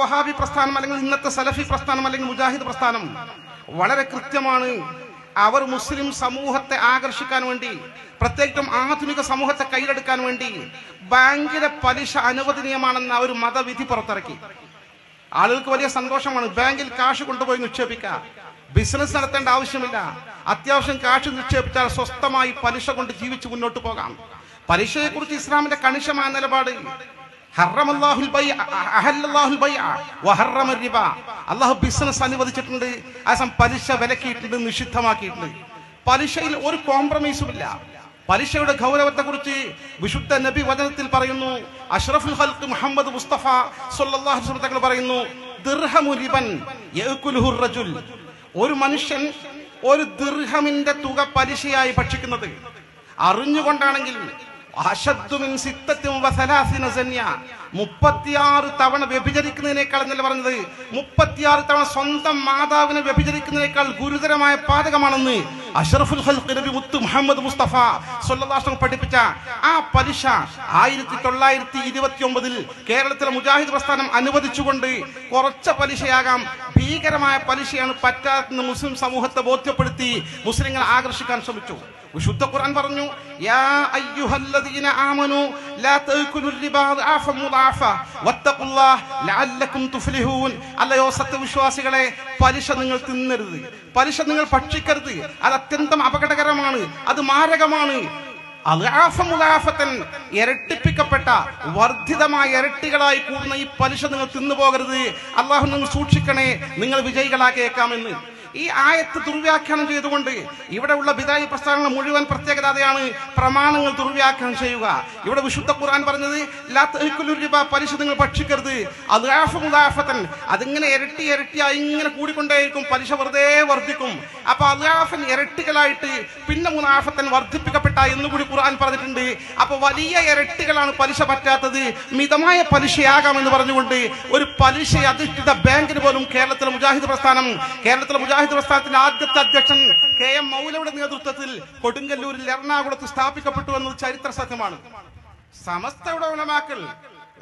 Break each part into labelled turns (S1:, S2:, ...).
S1: വഹാബി പ്രസ്ഥാനം അല്ലെങ്കിൽ ഇന്നത്തെ സലഫി പ്രസ്ഥാനം അല്ലെങ്കിൽ മുജാഹിദ് പ്രസ്ഥാനം വളരെ കൃത്യമാണ്. അവർ മുസ്ലിം സമൂഹത്തെ ആകർഷിക്കാൻ വേണ്ടി പ്രത്യേകിച്ചും ആധുനിക സമൂഹത്തെ കയ്യിലെടുക്കാൻ വേണ്ടി ബാങ്കിലെ പലിശ അനുവദനീയമാണെന്ന ഒരു മതവിധി പുറത്തിറക്കി. ആളുകൾക്ക് വലിയ സന്തോഷമാണ്. ബാങ്കിൽ കാശ് കൊണ്ടുപോയി നിക്ഷേപിക്കാം ബിസിനസ് നടത്തേണ്ട ആവശ്യമില്ല. അത്യാവശ്യം കാശ് നിക്ഷേപിച്ചാൽ സ്വസ്ഥമായി പലിശ കൊണ്ട് ജീവിച്ച് മുന്നോട്ട് പോകാം. പലിശയെക്കുറിച്ച് ഇസ്ലാമിന്റെ കണിശമായ നിലപാട് അള്ളാഹു ബിസിനസ് അനുവദിച്ചിട്ടുണ്ട്. അസം പലിശ വിലക്കിയിട്ടുണ്ട് നിഷിദ്ധമാക്കിയിട്ടുണ്ട്. പലിശയിൽ ഒരു കോംപ്രമൈസും ഇല്ല. പലിശയുടെ ഗൗരവത്തെ കുറിച്ച് വിശുദ്ധ നബി വചനത്തിൽ പറയുന്നു. അഷ്റഫുൽ ഹൽക്ക് മുഹമ്മദ് മുസ്തഫ തങ്ങൾ പറയുന്നു ദിർഹമുരിബൻ ഒരു മനുഷ്യൻ ഒരു ദിർഹമിന്റെ തുക പലിശയായി ഭക്ഷിക്കുന്നത് അറിഞ്ഞുകൊണ്ടാണെങ്കിൽ മുപ്പത്തിയാറ് തവണ വ്യഭിചരിക്കുന്നതിനേക്കാൾ എന്നല്ല പറഞ്ഞത്? മുപ്പത്തിയാറ് തവണ സ്വന്തം മാതാവിനെ വ്യഭിചരിക്കുന്നതിനേക്കാൾ ഗുരുതരമായ പാതകമാണെന്ന് അഷറഫുൽ നബി മുത്ത് മുഹമ്മദ് മുസ്തഫ സല്ലല്ലാഹു പഠിപ്പിച്ച ആ പലിശ ആയിരത്തി തൊള്ളായിരത്തി ഇരുപത്തി ഒമ്പതിൽ കേരളത്തിലെ മുജാഹിദ് പ്രസ്ഥാനം അനുവദിച്ചുകൊണ്ട് കുറച്ച പലിശയാകാം. ഭീകരമായ പലിശയാണ് പറ്റാത്തെന്ന് മുസ്ലിം സമൂഹത്തെ ബോധ്യപ്പെടുത്തി മുസ്ലിങ്ങൾ ആകർഷിക്കാൻ ശ്രമിച്ചു. വിശുദ്ധ ഖുർആൻ പറഞ്ഞു യാ അയ്യുഹല്ലദീന ആമനു ലാ തഅകുലുർ റിബാ അഫ മുദാഫ വത്തഖുല്ലാഹ് ലഅല്ലകും തുഫ്ലിഹൂൻ. അല്ലയോ സത്യവിശ്വാസികളെ പലിശ നിങ്ങൾ തിന്നരുത് പലിശ നിങ്ങൾ ഭക്ഷിക്കരുത്. അത് അത്യന്തം അപകടകരമാണ് അത് മാരകമാണ്. ഇരട്ടിപ്പിക്കപ്പെട്ട വർദ്ധിതമായ ഇരട്ടികളായി കൂടുന്ന ഈ പലിശ നിങ്ങൾ തിന്നുപോകരുത്. അള്ളാഹു നിങ്ങൾ സൂക്ഷിക്കണേ നിങ്ങൾ വിജയികളാക്കിയേക്കാമെന്ന് ഈ ആയത്ത് ദുർവ്യാഖ്യാനം ചെയ്തുകൊണ്ട് ഇവിടെയുള്ള ബിദായി പ്രസ്ഥാനങ്ങൾ മുഴുവൻ പ്രത്യേകത അതാണ് പ്രമാണങ്ങൾ ദുർവ്യാഖ്യാനം ചെയ്യുക. ഇവിടെ വിശുദ്ധ ഖുർആൻ പറഞ്ഞത് റിബ പലിശ നിങ്ങൾ ഭക്ഷിക്കരുത് മുദാഫത്തൻ. അതിങ്ങനെ ഇരട്ടി ഇരട്ടിയായി ഇങ്ങനെ കൂടിക്കൊണ്ടേയിരിക്കും. പലിശ വെറുതെ വർദ്ധിക്കും. അപ്പൊ അദ്ആഫൻ ഇരട്ടികളായിട്ട് പിന്നെ മുനാഫത്തൻ വർദ്ധിപ്പിക്കപ്പെട്ട എന്നുകൂടി ഖുർആൻ പറഞ്ഞിട്ടുണ്ട്. അപ്പൊ വലിയ ഇരട്ടികളാണ് പലിശ പറ്റാത്തത്. മിതമായ പലിശയാകാമെന്ന് പറഞ്ഞുകൊണ്ട് ഒരു പലിശ അധിഷ്ഠിത ബാങ്കിന് പോലും കേരളത്തിലെ മുജാഹിദ് പ്രസ്ഥാനം കേരളത്തിലെ മുജാഹിദ് പ്രസ്ഥാനത്തിന്റെ ആദ്യത്തെ അധ്യക്ഷൻ കെ എം മൗലയുടെ നേതൃത്വത്തിൽ കൊടുങ്കല്ലൂരിൽ എറണാകുളത്ത് സ്ഥാപിക്കപ്പെട്ടു എന്നത് ചരിത്ര സത്യമാണ്. സമസ്തയുടെ ഉലമാക്കൾ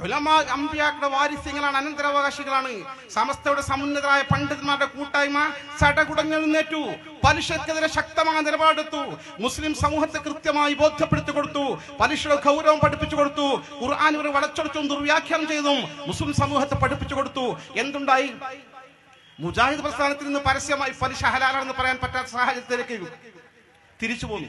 S1: ഉലമാ അമ്പിയാക്കളുടെ വാരിസ്യങ്ങളാണ് അനന്തരാവകാശികളാണ്. സമസ്തയുടെ സമുന്നതരായ പണ്ഡിതന്മാരുടെ കൂട്ടായ്മ ചടകുടഞ്ഞെഴുന്നേറ്റു പലിശക്കെതിരെ ശക്തമായ നിലപാടെടുത്തു. മുസ്ലിം സമൂഹത്തെ കൃത്യമായി ബോധ്യപ്പെടുത്തി കൊടുത്തു. പലിശയുടെ ഗൗരവം പഠിപ്പിച്ചു കൊടുത്തു. ഖുർആൻ ഇവർ വളച്ചൊടിച്ചും ദുർവ്യാഖ്യാനം ചെയ്തും മുസ്ലിം സമൂഹത്തെ പഠിപ്പിച്ചു കൊടുത്തു. എന്തുണ്ടായി? മുജാഹിദ് പ്രസ്ഥാനത്തിൽ നിന്ന് പരസ്യമായി പലിശ ഹലാലാണെന്ന് പറയാൻ പറ്റാത്ത സാഹചര്യത്തിലേക്ക് തിരിച്ചു പോന്നു.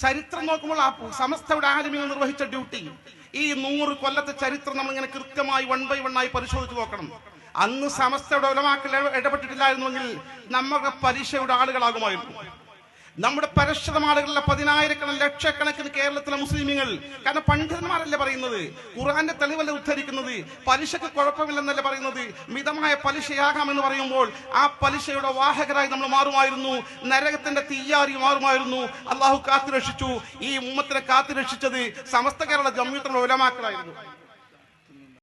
S1: ചരിത്രം നോക്കുമ്പോൾ ആ സമസ്തയുടെ ആലിമ്യങ്ങൾ നിർവഹിച്ച ഡ്യൂട്ടി. ഈ നൂറ് കൊല്ലത്തെ ചരിത്രം നമ്മൾ ഇങ്ങനെ കൃത്യമായി വൺ ബൈ വൺ ആയി പരിശോധിച്ച് നോക്കണം. അന്ന് സമസ്തയുടെ ഉലമാക്കൾ ഇടപെട്ടിട്ടില്ലായിരുന്നുവെങ്കിൽ നമ്മുടെ പലിശയുടെ ആളുകളാകുമായിരുന്നു. നമ്മുടെ പരശ്വതം ആളുകളിലെ പതിനായിരക്കണക്കിന് ലക്ഷക്കണക്കിന് കേരളത്തിലെ മുസ്ലിമീങ്ങൾ. കാരണം പണ്ഡിതന്മാരല്ലേ പറയുന്നത്? ഖുറാന്റെ തെളിവല്ല ഉദ്ധരിക്കുന്നത്? പലിശക്ക് കുഴപ്പമില്ലെന്നല്ല പറയുന്നത്? മിതമായ പലിശയാകാം എന്ന് പറയുമ്പോൾ ആ പലിശയുടെ വാഹകരായി നമ്മൾ മാറുമായിരുന്നു. നരകത്തിന്റെ തീയാറി മാറുമായിരുന്നു. അള്ളാഹു കാത്തുരക്ഷിച്ചു. ഈ ഉമ്മത്തിനെ കാത്തുരക്ഷിച്ചത് സമസ്ത കേരള ജമ്മിയുടെ ഉലമാക്കളായിരുന്നു.